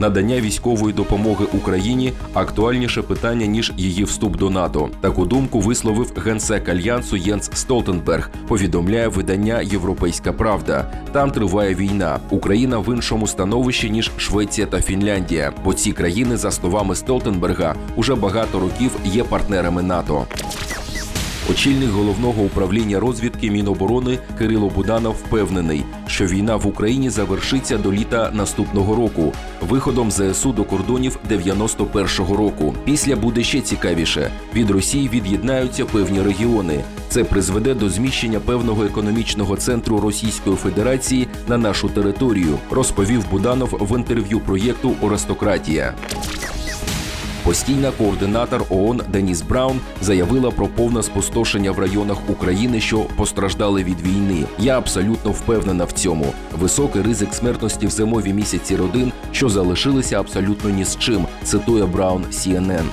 Надання військової допомоги Україні актуальніше питання ніж її вступ до НАТО. Таку думку висловив генсек альянсу Єнс Столтенберг. Повідомляє видання Європейська Правда. Там триває війна. Україна в іншому становищі ніж Швеція та Фінляндія, бо ці країни, за словами Столтенберга, уже багато років є партнерами НАТО. Очільник головного управління розвідки Міноборони Кирило Буданов впевнений, що війна в Україні завершиться до літа наступного року, виходом ЗСУ до кордонів 91-го року. Після буде ще цікавіше: від Росії від'єднаються певні регіони. Це призведе до зміщення певного економічного центру Російської Федерації на нашу територію, розповів Буданов в інтерв'ю проєкту Ористократія. Постійна координатор ООН Деніс Браун заявила про повне спустошення в районах України, що постраждали від війни. Я абсолютно впевнена в цьому. Високий ризик смертності в зимові місяці родин, що залишилися абсолютно ні з чим. Цитує Браун CNN.